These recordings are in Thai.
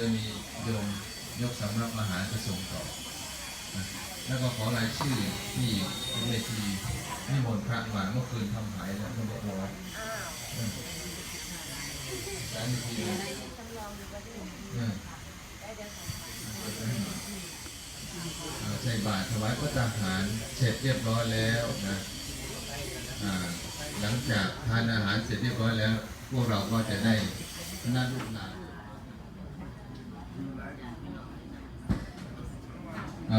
จะมีโยมยกสำรับอาหารไปส่งต่อนะแล้วก็ขอรายชื่อที่เวทีนิมนต์พระมาเมื่อคืนทำหายแล้วเรียบร้อยอืมสารทีอืมอ่าใส่บาตรถวายพระทหารเสร็จเรียบร้อยแล้วนะหลังจากทานอาหารเสร็จเรียบร้อยแล้ว พวกเราก็จะได้นั่งลูกหลานอ่า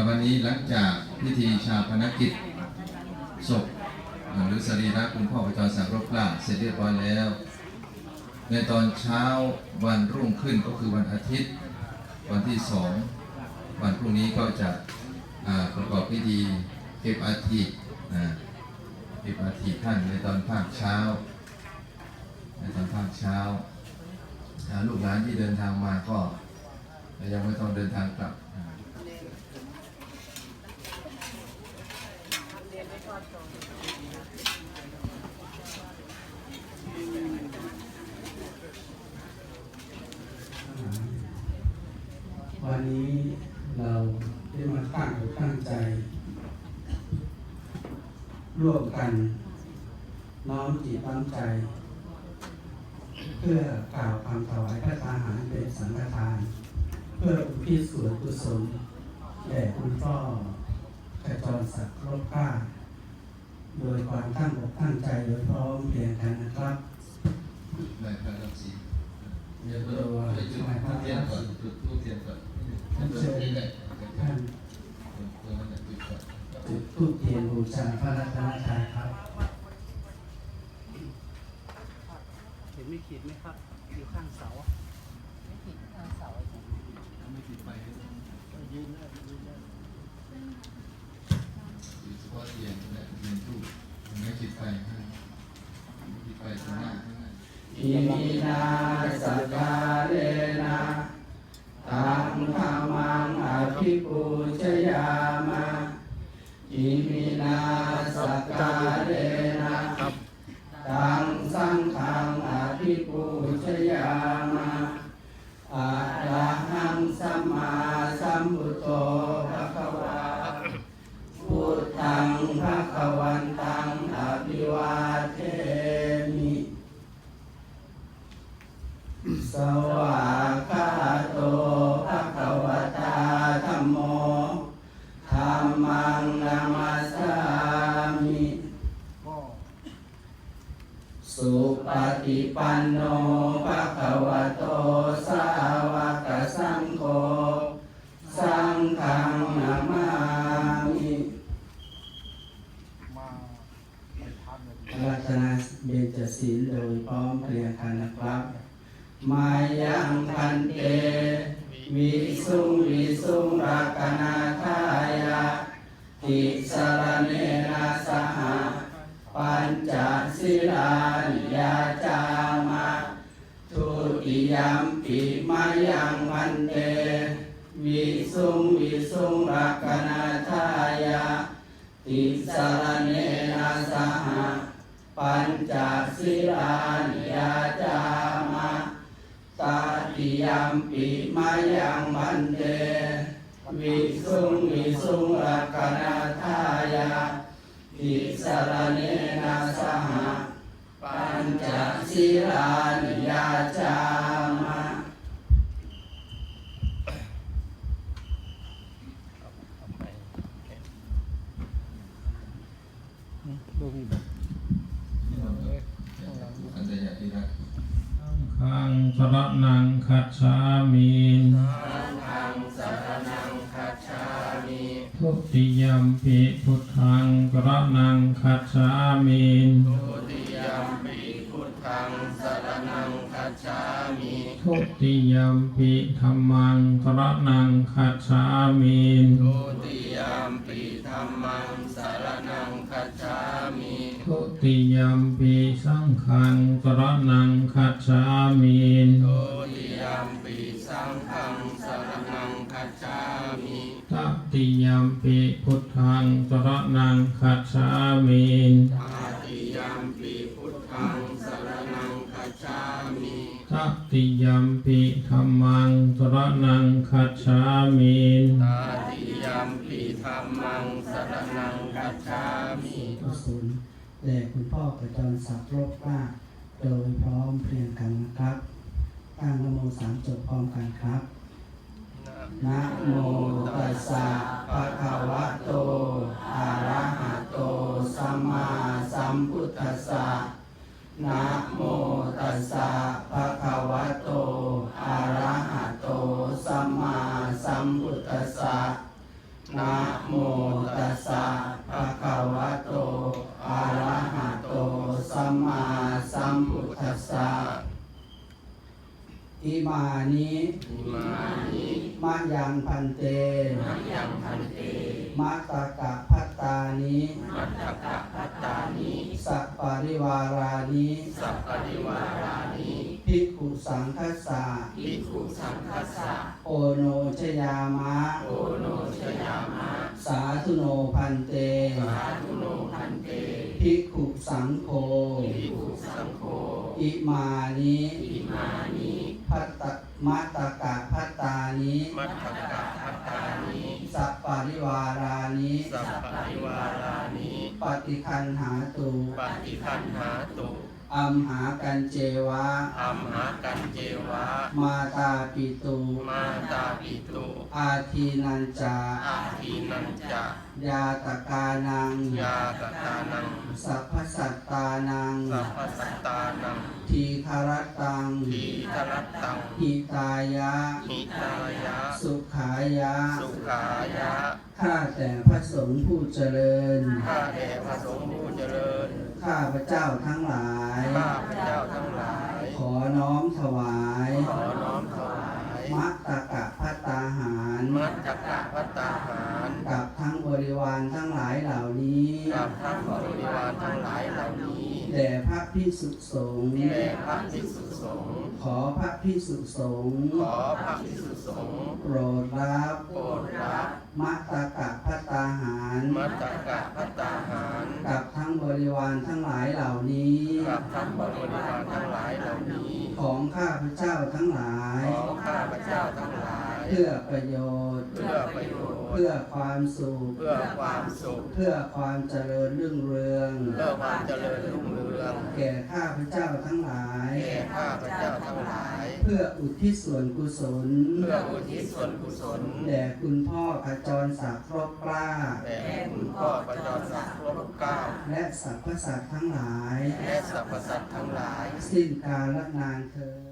วันนี้หลังจากพิธีชาปนกิจศพหรือสรีระคุณพ่อประจรสังรบกล้าเสร็จเรียบร้อยแล้ว ในตอนเช้าวันรุ่งขึ้นก็คือวันอาทิตย์ วันที่สองวันพรุ่งนี้ก็จะประกอบพิธีเก็บอาทินะเก็บอาทิท่านในตอนภาคเช้า ในตอนภาคเช้าลูกหลานที่เดินทางมาก็ ยังไม่ต้องเดินทางกลับวันนี้เราได้มาตั้งอกตั้งใจ ร่วมกัน น้อมจิตน้อมใจ เพื่อกล่าวคำถวายพระทหารเป็นสังฆทาน เพื่ออุทิศส่วนกุศลแด่คุณพ่อขจรศักดิ์รบกล้า โดยความตั้งอกตั้งใจโดยพร้อมเพรียงกันนะครับได้พระรับศีลเดี๋ยวเราไปจุดทูบเทียนก่อนจุดทูบเทียนก่อนจุดนี้ได้ท่านตัวนั้นจุดก่อนจุดทูปเทียนบูชาพระรัตนตรัยครับเห็นไม่ขีดไหมครับ อยู่ข้างเสาไม่ติด ไฟยืนได้ยืนได้เฉพาะเทียนและเรียนทูบไม่ติดไฟให้ติดไฟตรงหน้าข้างหน้าอิมินาสกา ปฏิปันโนภะคะวะโตสาวกสังโฆสังฆังนามามิรัตนเบญจศีลโดยพร้อมเพรียงกันนะครับ มายังพันเต วิสุงวิสุงรักนาทายาติสร ยมปิมายังพันเตวิสุงวิสุงรักนาทายาติสารเนนะสหปัญจศีลานิยาจามาตาติยมปิมายังมันเต วิสุงวิสุงรักนาทายาติสารเนนะสหปัญจศีลานิยาจามา อันใดอย่างที่รัก ขังส รนังคัจฉามิทังสรนังคัจฉามิทุติยมปิพุทธังสรนังคัจฉามิทุติยมปิพุทธังสรนังคัจฉามิทุติยมปิธัมมังสรนังคัจฉามิทุติยมปิธรรมังสารนังคัจฉามิทุติยมปิสังฆังสรนังคัจฉามิทุติยมปิ สังฆังสารนังคัจฉามิตติยมปิพุทธังสรนังคัจฉามิตาติยมปิพุทธังสารนังคัจฉามิตติยัมปิธรรมังสรนังคัจฉามิตาติยัมปิธรรมังสรนังกัจฉามิกุศลแด่คุณพ่อประจรศักดิ์โรบกล้าโดยพร้อมเพรียงกันนะครับ ตั้งนโมสามจบพร้อมกันครับ มานิอิมานิมะยังพันเตมัจยังพันเตมะตะกะพัตตานิมัตตกะพัตตานิสัปปาริวารานิสัพปริวารานิภิกขุสังคัสสะภิกขุสังคัสสะโอโนชยามะ โอโนชยามะ สาธุโนพันเต สาธุโนพันเตภิกขุสังโฆภิกขุสังโฆอิมานิอิมานิ พัตตะมะตะกะพัตตานิมัตตกะพัตตานิสัปปาริวารานิสัพปริวารานิปฏิคันหาตุปฏิคันหาตุ อัมหากันเจวะ อัมหากันเจวะ มาตาปิตุ มาตาปิตุ อาทีนันจา อาทีนันจะยาตกานัง ยากตานัง สัพพสัตตานัง สัพพสัตตานัง ทีคารตัง ทีทรัตตังหิตายะ หิตายะ สุขายะ สุขายะ ข้าแต่พระสงฆ์ผู้เจริญ ข้าแต่พระสงฆ์ผู้เจริญ ข้าพระเจ้าทั้งหลาย ข้าพระเจ้าทั้งหลาย ขอน้อมถวาย ขอน้อมถวายมัตตกะพัตตาหาร มัจจกะพัตตาหาร กับทั้งบริวารทั้งหลายเหล่านี้ กับทั้งบริวารทั้งหลายเหล่านี้ แด่พระพิสุสงฆ์แด่พระภิกษุสงฆ์ ขอพระพิสุสงฆ์ ขอพระภิกษุสงฆ์ โปรดรับ โปรดรับ มัตตกะพัตตาหารมัจจกะพัตตาหารกับทั้งบริวารทั้งหลายเหล่านี้ กับทั้งบริวารทั้งหลายเหล่านี้ ของข้าพระเจ้าทั้งหลาย ของข้าพเจ้าทั้งหลาย เพื่อประโยชน์ เพื่อประโยชน์ เพื่อความสุข เพื่อความสุข เพื่อความเจริญรุ่งเรือง เพื่อความเจริญรุ่งเรือง แก่ข้าพระเจ้าทั้งหลาย แก่ข้าพเจ้าทั้งหลาย เพื่ออุทิศส่วนกุศล เพื่ออุทิศส่วนกุศล แด่คุณพ่อขจรศักดิ์ครบกล้า แด่คุณพ่อประจรศักดิ์ครบเกล้า และสรรพสัตว์ทั้งหลาย และสรรพสัตว์ทั้งหลาย สิ้นกาลนานเธอ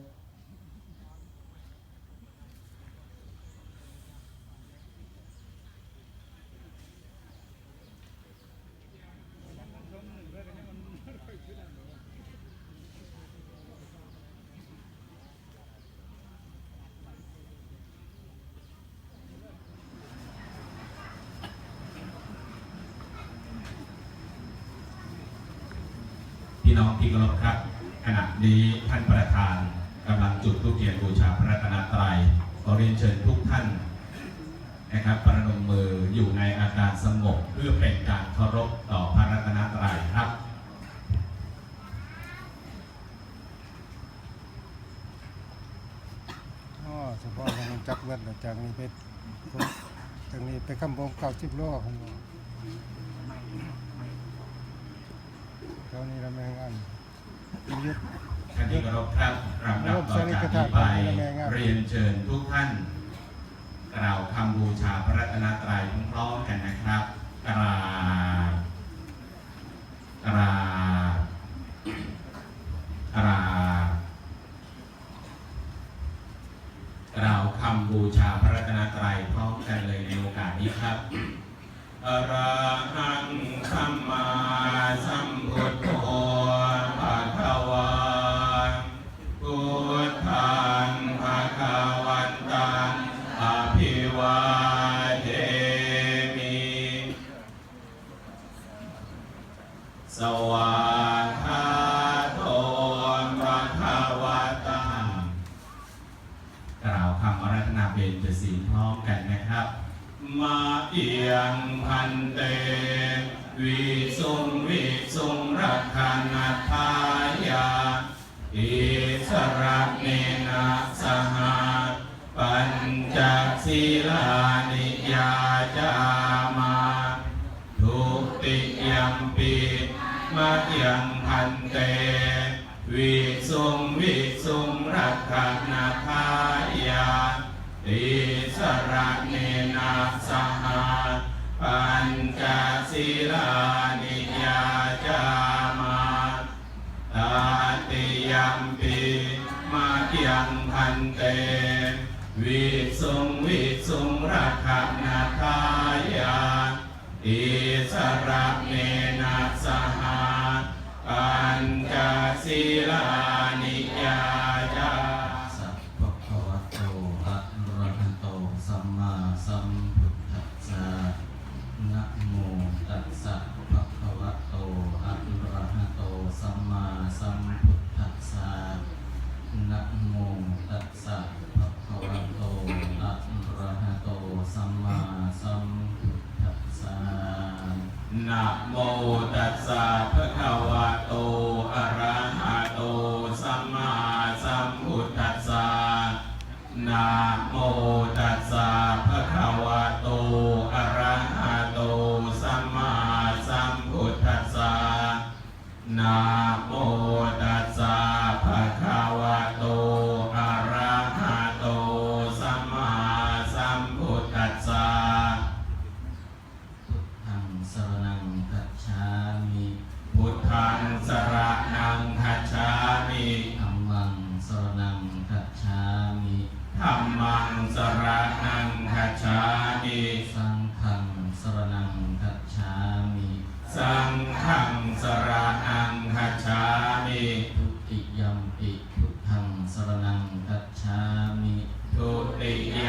ญ พี่ น้องที่เคารพครับ ขณะนี้ท่านประธานกำลังจุดธูปเทียนบูชาพระรัตนตรัยขอเรียนเชิญทุกท่านนะครับประนมมืออยู่ในอาการสงบเพื่อเป็นการเคารพต่อพระรัตนตรัยครับอ๋อเฉพาะทางจักรเวทจากนี้ไปจากนี้ไปคำบงเก้าสิบโลของเราเท่านี้เรานยึดท่านที่เคารพครับลำดับต่อจากนี้ไป เรียนเชิญทุกท่าน กล่าวคำบูชาพระรัตนตรัยพร้อมกันนะครับกรา สวากขาโตภะคะวะตังกล่าวคำอารัธนาเบญจศีลพร้อมกันนะครับ มาเอียงพันเต วิสุงวิสุงรักขานาทายาอิสระเนนะสหปัญจศีลานิยาจามาทุติยัมปิ มายังพันเต วิสุงวิสุงรักขณาทายาติสระเนนะสหปัญจศีลานิยาจามาตาติยัมปิมาเกียงพันเต วิสุงวิสุงรักขณาทายาอิสระเนนะสห ศีลานิยาจาสัพพะคะวะโตอะระหะโตสัมมาสัมพุทธัสสะนะโมตัสสะภะคะวะโตอะระหะโตสัมมาสัมพุทธัสสะนะโมตัสสะภะคะวะโตอะระหะโตสัมมาสัมพุทธัสสะนะโมตัสสะภะคะวะ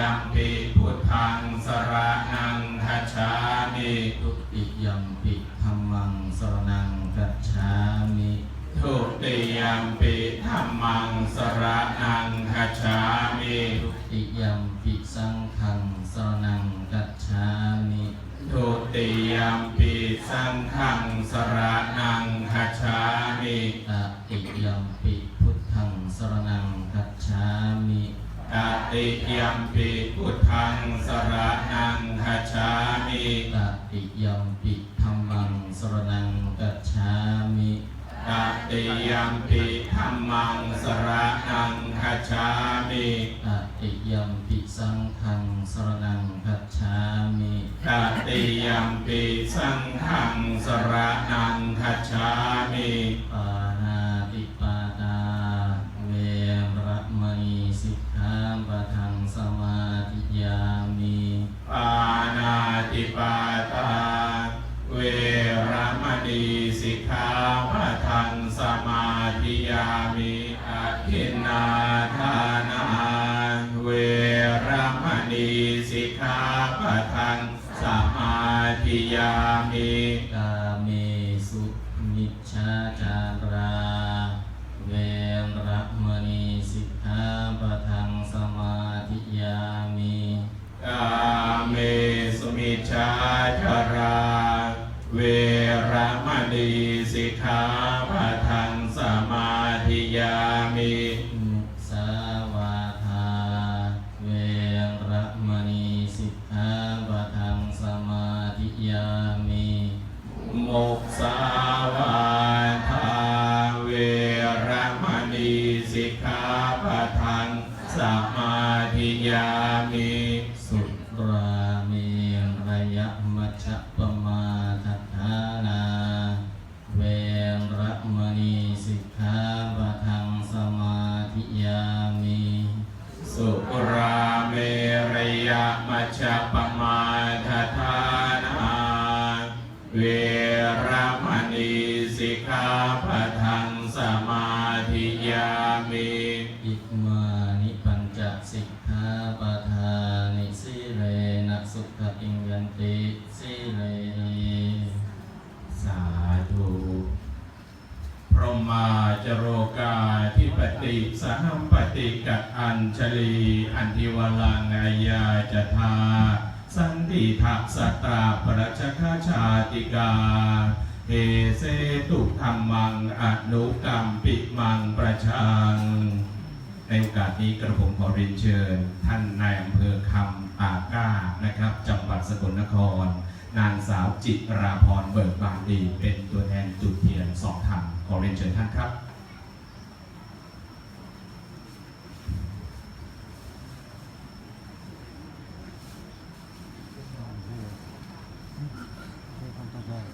ติยัมปิพุทธังสระนังคัจฉามิทุติยัมปิธัมมังสรนังคัจฉามิทุติยัมปิธัมมังสระนังคัจฉามิทุติยัมปิสังฆังสรนังคัจฉามิทุติยัมปิสังฆังสระนังคัจฉามิ ตติยัมปิพุทธังสระนังคัจฉามิตติยัมปิธัมมังสรนังคัจฉามิตติยัมปิธัมมังสระนังคัจฉามิตติยัมปิสังฆังสรนังคัจฉามิตติยัมปิสังฆังสระนังคัจฉามิ กาปะทังสมาธิยามิอิมานิปัญจสิกขาปะทานิสิเลนะสุขติงยันติสิเลสาธุพรหมาจโรกาทิปติสหัมปติกัอัญชลี อันทิวลังอายาจทาสันติทักสตาปรัชคาชาติกาเอ เสตุธรรมังอนุกรรมปิมังประชัง ในโอกาสนี้กระผมขอเรียนเชิญ ท่านนายอำเภอคำปากก้านะครับ จังหวัดสกลนคร นางสาวจิตราพรเบิกบานดี เป็นตัวแทนจุดเทียนสองธรรมขอเรียนเชิญท่านครับ